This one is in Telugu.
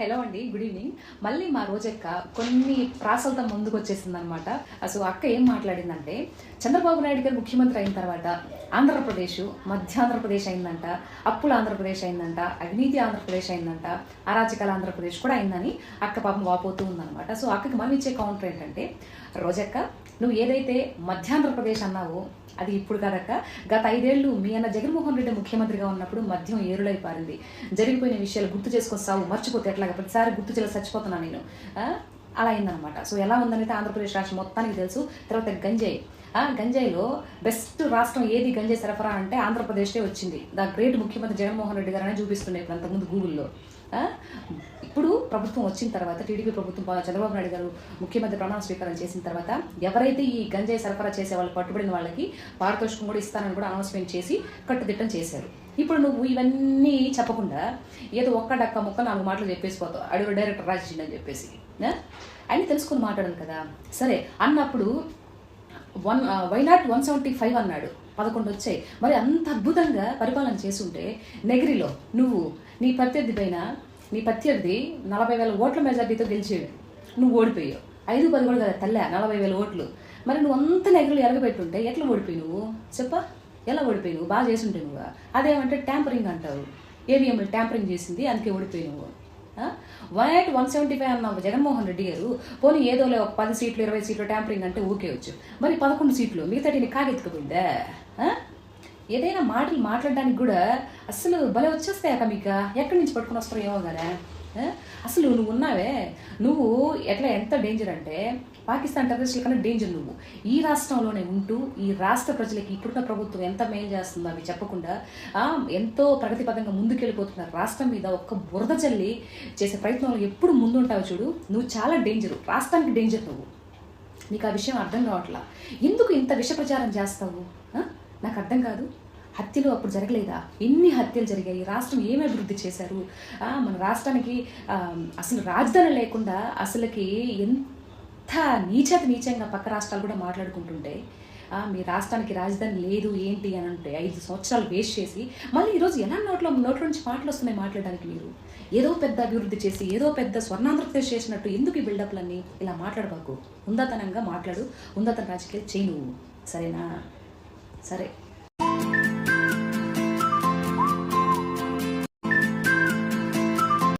హలో అండి గుడ్ ఈవినింగ్. మళ్ళీ మా రోజక్క కొన్ని ప్రాసలతో ముందుకు వచ్చేసిందనమాట అసలు అక్క ఏం మాట్లాడిందంటే చంద్రబాబు నాయుడు గారు ముఖ్యమంత్రి అయిన తర్వాత ఆంధ్రప్రదేశ్ మధ్యాంధ్రప్రదేశ్ అయిందంట అప్పుల ఆంధ్రప్రదేశ్ అయిందంట అవినీతి ఆంధ్రప్రదేశ్ అయిందంట అరాచకాల ఆంధ్రప్రదేశ్ కూడా అయిందని అక్క పాపం వాపోతూ ఉందనమాట సో అక్కకి మనం ఇచ్చే కౌంటర్ ఏంటంటే రోజక్క నువ్వు ఏదైతే మధ్యాంధ్రప్రదేశ్ అన్నావో అది ఇప్పుడు కాదక్క గత ఐదేళ్ళు మీ అన్న జగన్మోహన్ రెడ్డి ముఖ్యమంత్రిగా ఉన్నప్పుడు మద్యం ఏరులై పారింది జరిగిపోయిన విషయాలు గుర్తు చేసుకొని సాగు మర్చిపోతే ఎట్లాగా? ప్రతిసారి గుర్తు చేసి చచ్చిపోతున్నాను నేను. అలా అయిందనమాట సో ఎలా ఉందనైతే ఆంధ్రప్రదేశ్ రాష్ట్రం మొత్తానికి తెలుసు. తర్వాత గంజాయి. ఆ గంజాయిలో బెస్ట్ రాష్ట్రం ఏది? గంజాయి సరఫరా అంటే ఆంధ్రప్రదేశ్ వచ్చింది. ద గ్రేట్ ముఖ్యమంత్రి జగన్మోహన్ రెడ్డి గారనే చూపిస్తున్నాయి ఇప్పుడు అంతకుముందు గూగుల్లో. ఇప్పుడు ప్రభుత్వం వచ్చిన తర్వాత టీడీపీ ప్రభుత్వం చంద్రబాబు నాయుడు గారు ముఖ్యమంత్రి ప్రమాణ స్వీకారం చేసిన తర్వాత ఎవరైతే ఈ గంజాయి సరఫరా చేసే వాళ్ళు పట్టుబడిన వాళ్ళకి పారితోషికం కూడా ఇస్తానని కూడా అనౌన్స్మెంట్ చేసి కట్టుదిట్టం చేశారు. ఇప్పుడు నువ్వు ఇవన్నీ చెప్పకుండా ఏదో ఒక్క డక్క ముక్క నాలుగు మాటలు చెప్పేసిపోతావు. అడుగు డైరెక్టర్ రాజేసిండు అని చెప్పేసి. అని తెలుసుకుని మాట్లాడాలి కదా. సరే అన్నప్పుడు one why not one seventy five అన్నాడు. పదకొండు వచ్చాయి మరి అంత అద్భుతంగా పరిపాలన చేసుంటే నెగిరిలో నువ్వు నీ ప్రత్యర్థి పైన నీ ప్రత్యర్థి నలభై వేల ఓట్ల మెజార్టీతో గెలిచాడు. నువ్వు ఓడిపోయావు. ఐదు పదకొండు కూడా కదా తల్లే నలభై వేల ఓట్లు. మరి నువ్వు అంత నెగిరిలో ఎరగబెట్టుంటే ఎట్లా ఓడిపోయి నువ్వు చెప్పా. ఎలా ఓడిపోయి నువ్వు బాగా చేసుంటే నువ్వు? అదేమంటే ట్యాంపరింగ్ అంటావు ఏవిఎంలు ట్యాంపరింగ్ చేసింది అందుకే ఓడిపోయి నువ్వు one eight one seventy five అన్న జగన్మోహన్ రెడ్డి గారు. పోనీ ఏదోలే ఒక పది సీట్లు ఇరవై సీట్లు ట్యాంపరింగ్ అంటే ఊకే వచ్చు. మరి పదకొండు సీట్లు మిగతా కాగెత్తుకుపోయిందా? ఏదైనా మాటలు మాట్లాడడానికి కూడా అసలు భలే వచ్చేస్తాయక మీకు. ఎక్కడి నుంచి పట్టుకుని వస్తారో ఏమో కదా అసలు నువ్వు ఉన్నావే. నువ్వు ఎట్లా ఎంత డేంజర్ అంటే పాకిస్తాన్ టెర్రరిస్టుల కన్నా డేంజర్ నువ్వు. ఈ రాష్ట్రంలోనే ఉంటూ ఈ రాష్ట్ర ప్రజలకి ఇప్పుడున్న ప్రభుత్వం ఎంత మేలు చేస్తుందో అవి చెప్పకుండా ఎంతో ప్రగతిపదంగా ముందుకెళ్ళిపోతున్న రాష్ట్రం మీద ఒక్క బురద చల్లి చేసే ప్రయత్నంలో ఎప్పుడు ముందుంటావు చూడు. నువ్వు చాలా డేంజరు రాష్ట్రానికి డేంజర్ నువ్వు. నీకు ఆ విషయం అర్థం కావట్లా. ఎందుకు ఇంత విష ప్రచారం చేస్తావు? నాకు అర్థం కాదు. హత్యలు అప్పుడు జరగలేదా? ఎన్ని హత్యలు జరిగాయి? రాష్ట్రం ఏమి అభివృద్ధి చేశారు? మన రాష్ట్రానికి అసలు రాజధాని లేకుండా అసలుకి ఎంత నీచత నీచంగా పక్క రాష్ట్రాలు కూడా మాట్లాడుకుంటుంటే మీ రాష్ట్రానికి రాజధాని లేదు ఏంటి అని అంటే ఐదు సంవత్సరాలు వేస్ట్ చేసి మళ్ళీ ఈరోజు ఎలా నోట్లో నోట్ల నుంచి మాటలు వస్తున్నాయి మాట్లాడడానికి మీరు? ఏదో పెద్ద అభివృద్ధి చేసి ఏదో పెద్ద స్వర్ణాంధ్రప్రదేశ్ చేసినట్టు ఎందుకు ఈ బిల్డప్లన్నీ ఇలా మాట్లాడబాకు? ఉందాతనంగా మాట్లాడు ఉందాతన రాజకీయాలు చేయి నువ్వు సరేనా? సరే